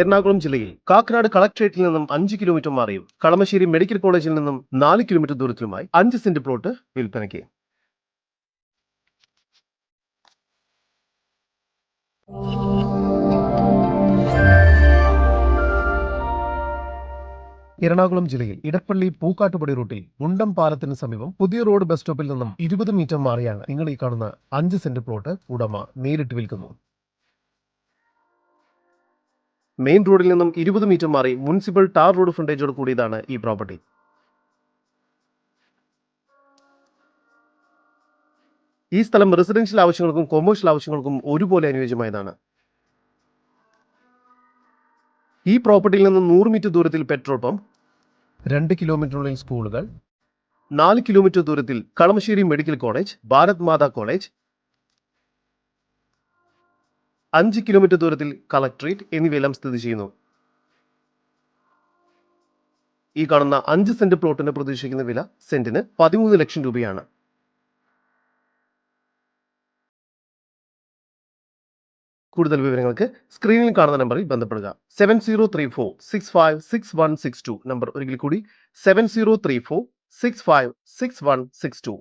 എറണാകുളം ജില്ലയിൽ കാക്കനാട് കളക്ട്രേറ്റിൽ നിന്നും അഞ്ച് കിലോമീറ്റർ മാറിയും കളമശ്ശേരി മെഡിക്കൽ കോളേജിൽ നിന്നും നാല് കിലോമീറ്റർ ദൂരത്തിലുമായി അഞ്ച് സെന്റ് പ്ലോട്ട് വിൽപ്പനയ്ക്ക്. എറണാകുളം ജില്ലയിൽ ഇടപ്പള്ളി പൂക്കാട്ടുപടി റൂട്ടിൽ മുണ്ടം പാലത്തിന് സമീപം പുതിയ റോഡ് ബസ് സ്റ്റോപ്പിൽ നിന്നും ഇരുപത് മീറ്റർ മാറിയാണ് നിങ്ങൾ ഈ കാണുന്ന അഞ്ച് സെന്റ് പ്ലോട്ട് ഉടമ നേരിട്ട് വിൽക്കുന്നു മെയിൻ റോഡിൽ നിന്നും ഇരുപത് മീറ്റർ മാറി മുനിസിപ്പൽ ടാർ റോഡ് ഫ്രണ്ടേജോട് കൂടിയതാണ് ഈ പ്രോപ്പർട്ടി ഈ സ്ഥലം റെസിഡൻഷ്യൽ ആവശ്യങ്ങൾക്കും കൊമേഴ്ഷ്യൽ ആവശ്യങ്ങൾക്കും ഒരുപോലെ അനുയോജ്യമായതാണ്. ഈ പ്രോപ്പർട്ടിയിൽ നിന്ന് നൂറ് മീറ്റർ ദൂരത്തിൽ പെട്രോൾ പമ്പ് രണ്ട് കിലോമീറ്ററിനുള്ളിൽ സ്കൂളുകൾ നാല് കിലോമീറ്റർ ദൂരത്തിൽ Kalamassery medical college Bharat Mata college അഞ്ച് കിലോമീറ്റർ ദൂരത്തിൽ കളക്ട്രേറ്റ് എന്നിവയെല്ലാം സ്ഥിതി ചെയ്യുന്നു. ഈ കാണുന്ന അഞ്ച് സെന്റ് പ്ലോട്ടിന് പ്രതീക്ഷിക്കുന്ന വില സെന്റിന് പതിമൂന്ന് ലക്ഷം രൂപയാണ്. കൂടുതൽ വിവരങ്ങൾക്ക് സ്ക്രീനിൽ കാണുന്ന നമ്പറിൽ ബന്ധപ്പെടുക. Seven zero three four six five six one six two number ഒരിക്കൽ കൂടി seven zero three four six five six one six two